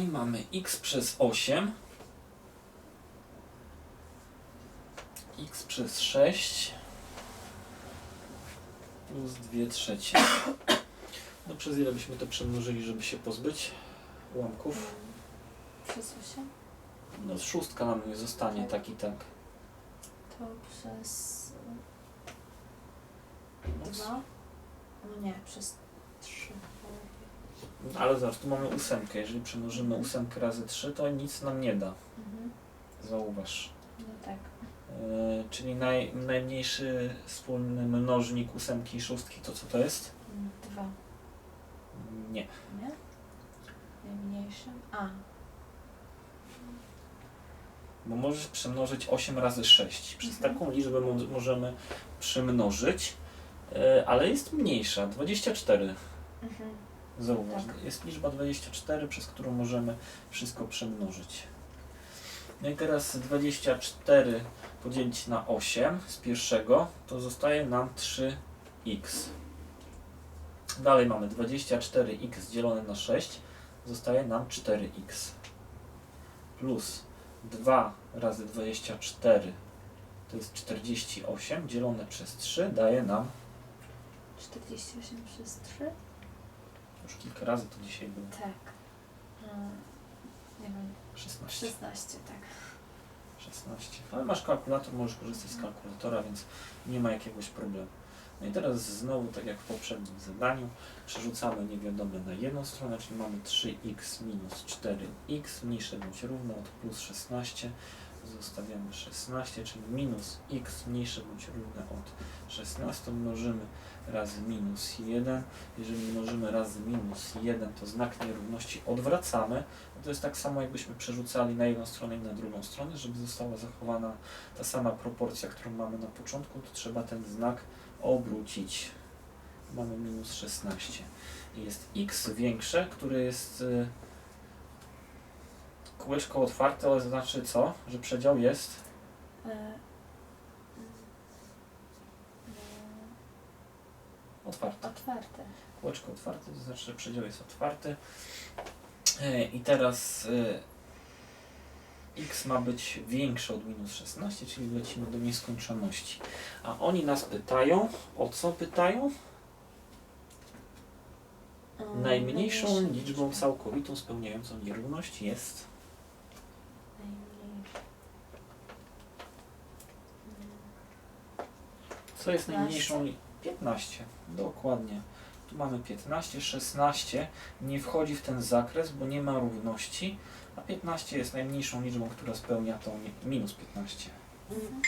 Czyli mamy x przez 8 x przez 6 plus 2 trzecie. No przez ile byśmy to przemnożyli, żeby się pozbyć ułamków? Przez 8? No szóstka nam nie zostanie, tak i tak. To przez No, 2? No nie, przez 3. Ale zobacz, tu mamy ósemkę. Jeżeli przemnożymy ósemkę razy 3, to nic nam nie da. Mhm. Zauważ. No tak. Yy, czyli naj, najmniejszy wspólny mnożnik ósemki i szóstki to co to jest? 2. Nie. Nie? Najmniejszym? A. Bo możesz przemnożyć 8 razy 6. Przez Mhm. taką liczbę mo- możemy przemnożyć, yy, ale jest mniejsza, 24. Mhm. Zauważ, Tak. jest liczba 24, przez którą możemy wszystko przemnożyć. No i teraz 24 podzielić na 8 z pierwszego, to zostaje nam 3x. Dalej mamy 24x dzielone na 6, zostaje nam 4x. Plus 2 razy 24 to jest 48 dzielone przez 3 daje nam 48 przez 3? Już kilka razy to dzisiaj było Tak. Mm, Nie wiem, 16. 16, tak. 16. Ale masz kalkulator, możesz korzystać z kalkulatora, więc nie ma jakiegoś problemu. No i teraz znowu, tak jak w poprzednim zadaniu, przerzucamy niewiadome na jedną stronę, czyli mamy 3x minus 4x, mniejsze bądź równe od plus 16. Zostawiamy 16, czyli minus x mniejsze bądź równe od 16 mnożymy razy minus 1. Jeżeli mnożymy razy minus 1, to znak nierówności odwracamy. To jest tak samo, jakbyśmy przerzucali na jedną stronę i na drugą stronę, żeby została zachowana ta sama proporcja, którą mamy na początku, to trzeba ten znak obrócić. Mamy minus 16. I jest x większe, które jest y, kółeczko otwarte, ale znaczy co? Że przedział jest E, otwarty. e, Otwarte. Kółeczko otwarte, to znaczy, że przedział jest otwarty. E, I teraz e, x ma być większe od minus 16, czyli lecimy do nieskończoności. A oni nas pytają, o co pytają? Najmniejszą liczbą całkowitą spełniającą nierówność jest Co jest 15? najmniejszą? li- 15. Dokładnie. Tu mamy 15, 16 nie wchodzi w ten zakres, bo nie ma równości, a 15 jest najmniejszą liczbą, która spełnia tą nie- minus 15. Mhm.